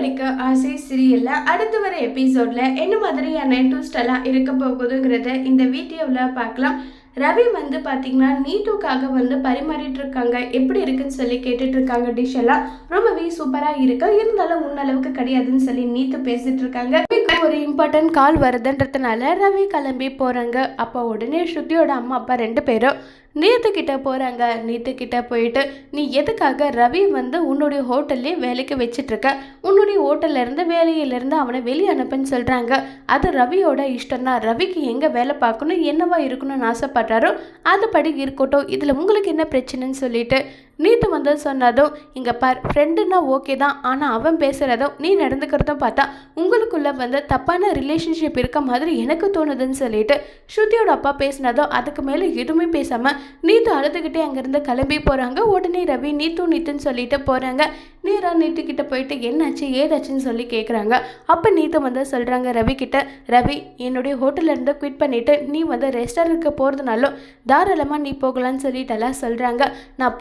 கடிக்க ஆசை சீரியல்ல அடுத்து வர எபிசோட்ல என்ன மாதிரியான ட்விஸ்ட் எல்லாம் இருக்க போகுதுங்கிறத இந்த வீடியோவில் பார்க்கலாம். ரவி வந்து பார்த்தீங்கன்னா நீட்டுக்காக வந்து பரிமாறிட்டு இருக்காங்க. எப்படி இருக்குன்னு சொல்லி கேட்டுட்டு இருக்காங்க. டிஷ் எல்லாம் ரொம்பவே சூப்பராக இருக்கு. இருந்தாலும் முன்னளவுக்கு கிடையாதுன்னு சொல்லி நீத்து பேசிட்டு இருக்காங்க. ஒரு இம்பார்ட்டன்ட் கால் வருதுன்றதுனால ரவி கிளம்பி போறாங்க. அப்போ உடனே ஸ்ருதியோட அம்மா அப்பா ரெண்டு பேரும் நீத்துக்கிட்ட போகிறாங்க நீத்துக்கிட்ட போயிட்டு நீ எதுக்காக ரவி வந்து உன்னுடைய ஹோட்டல்லே வேலைக்கு வச்சிட்டு இருக்க உன்னுடைய ஹோட்டல்லேருந்து வேலையிலேருந்து அவனை வெளியே அனுப்புன்னு சொல்கிறாங்க அது ரவியோட இஷ்டம் தான். ரவிக்கு எங்கே வேலை பார்க்கணும் என்னவா இருக்கணும்னு ஆசைப்பட்டாரோ அதுபடி இருக்கட்டும். இதில் உங்களுக்கு என்ன பிரச்சனைன்னு சொல்லிட்டு நீத்து வந்து சொன்னதும் இங்கே பார் ஃப்ரெண்டுன்னா ஓகே தான் ஆனால் அவன் பேசுகிறதும் நீ நடந்துக்கிறதும் பார்த்தா உங்களுக்குள்ளே வந்து தப்பான ரிலேஷன்ஷிப் இருக்க மாதிரி எனக்கு தோணுதுன்னு சொல்லிட்டு ஸ்ருதியோட அப்பா பேசினதும் அதுக்கு மேலே எதுவுமே பேசாமல் நீத்து அழுதுகிட்டே அங்கேருந்து கிளம்பி போகிறாங்க உடனே ரவி நீத்து நீத்துன்னு சொல்லிட்டு போகிறாங்க நீரா நீட்டுக்கிட்ட போயிட்டு என்னாச்சு ஏதாச்சுன்னு சொல்லி கேட்குறாங்க அப்போ நீத்து வந்து சொல்கிறாங்க ரவி கிட்ட ரவி என்னுடைய ஹோட்டல்லேருந்து குவிட் பண்ணிவிட்டு நீ வந்து ரெஸ்டாரண்ட்டுக்கு போகிறதுனாலும் தாராளமாக நீ போகலான்னு சொல்லிட்டு எல்லாம் சொல்கிறாங்க நான்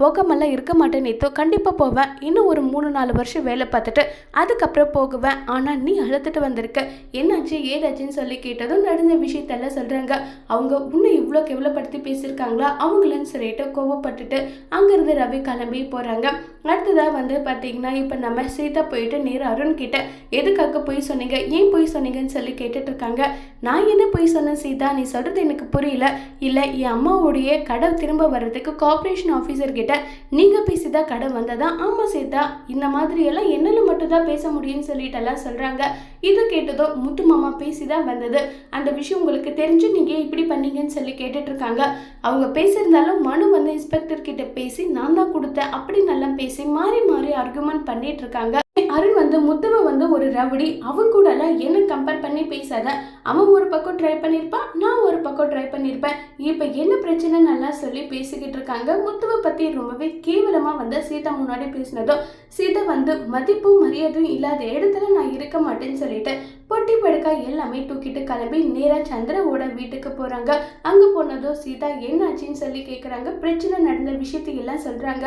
போகாமலாம் இருக்க மாட்டேன் நீத்தோ. கண்டிப்பாக போவேன். இன்னும் ஒரு மூணு நாலு வருஷம் வேலை பார்த்துட்டு அதுக்கப்புறம் போகுவேன். ஆனால் நீ அழுத்துட்டு வந்திருக்க. என்னாச்சு ஏதாச்சுன்னு சொல்லி கேட்டதும் நடந்த விஷயத்தெல்லாம் சொல்கிறாங்க அவங்க உன்னை இவ்வளோ கேவலப்படுத்தி பேசியிருக்காங்களா? அவங்களன்னு சொல்லிட்டு கோவப்பட்டுட்டு அங்கேருந்து ரவி கிளம்பி போகிறாங்க அடுத்ததாக வந்து பார்த்தீங்கன்னா இப்போ நம்ம சீதா போயிட்டு நேர் அருண் கிட்ட எதுக்காக போய் சொன்னீங்க? ஏன் போய் சொன்னீங்கன்னு சொல்லி கேட்டுட்டு இருக்காங்க நான் என்ன போய் சொன்னேன் சீதா? நீ சொல்கிறது எனக்கு புரியல. இல்லை என் அம்மாவுடைய கடை திரும்ப வர்றதுக்கு கார்பரேஷன் ஆஃபீஸர் கிட்ட நீங்கள் பேசி தான் கடை வந்ததா? ஆமாம் சீதா. இந்த மாதிரியெல்லாம் என்னால் மட்டும்தான் பேச முடியும்னு சொல்லிட்டெல்லாம் சொல்கிறாங்க இது கேட்டதோ முத்து மாமா பேசி தான் வந்தது. அந்த விஷயம் உங்களுக்கு தெரிஞ்சு நீங்கள் இப்படி பண்ணீங்கன்னு சொல்லி கேட்டுட்ருக்காங்க. அவங்க பேசியிருந்தாலும் மனு வந்து இன்ஸ்பெக்டர் கிட்ட பேசி நான் தான் கொடுத்தேன். அப்படி நல்லா பேசி மாறி மாறி ஆர்குமெண்ட் பண்ணிட்டு இருக்காங்க அருண் வந்து முத்துவை வந்து ஒரு ரவுடி. அவன் கூடலாம் என்ன கம்பேர் பண்ணி பேசாத. அவன் ஒரு பக்கம் ட்ரை பண்ணியிருப்பான் நான் ஒரு பக்கம் ட்ரை பண்ணியிருப்பேன் இப்போ என்ன பிரச்சனை நல்லா சொல்லி பேசிக்கிட்டு இருக்காங்க. முத்துவை பற்றி ரொம்பவே கேவலமாக வந்து சீதா முன்னாடி பேசினதும் சீதா வந்து மதிப்பும் மரியாதையும் இல்லாத இடத்துல நான் இருக்க மாட்டேன்னு சொல்லிட்டு பொட்டி படுக்கா எல்லாமே தூக்கிட்டு கிளம்பி நேராக சந்திரவோட வீட்டுக்கு போகிறாங்க அங்கே போனதும் சீதா என்னாச்சுன்னு சொல்லி கேட்குறாங்க பிரச்சனை நடந்த விஷயத்தை எல்லாம் சொல்கிறாங்க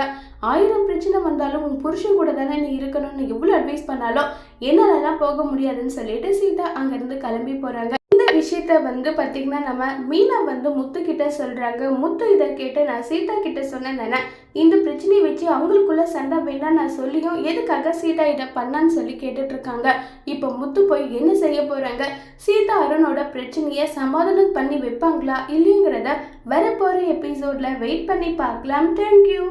ஆயிரம் பிரச்சனை வந்தாலும் உன் புருஷன் கூட தானே நீ இருக்கணும்னு எவ்வளோ அட்வைஸ் பண்ணாலும் என்னாலலாம் போக முடியாதுன்னு சொல்லிட்டு சீதா அங்கேருந்து கிளம்பி போகிறாங்க விஷயத்த வந்து பார்த்திங்கன்னா நம்ம மீனா வந்து முத்து கிட்ட சொல்கிறாங்க முத்து இதை கேட்டு நான் சீதா கிட்ட சொன்னேன் இந்த பிரச்சனையை வச்சு அவங்களுக்குள்ள சண்டை வேணாம் நான் சொல்லியும் எதுக்காக சீதா இதை பண்ணான்னு சொல்லி கேட்டுட்ருக்காங்க. இப்போ முத்து போய் என்ன செய்ய போகிறாங்க சீதா அருணோட பிரச்சனையை சமாதானம் பண்ணி வைப்பாங்களா இல்லைங்கிறத வரப்போகிற எபிசோடில் வெயிட் பண்ணி பார்க்கலாம். தேங்க்யூ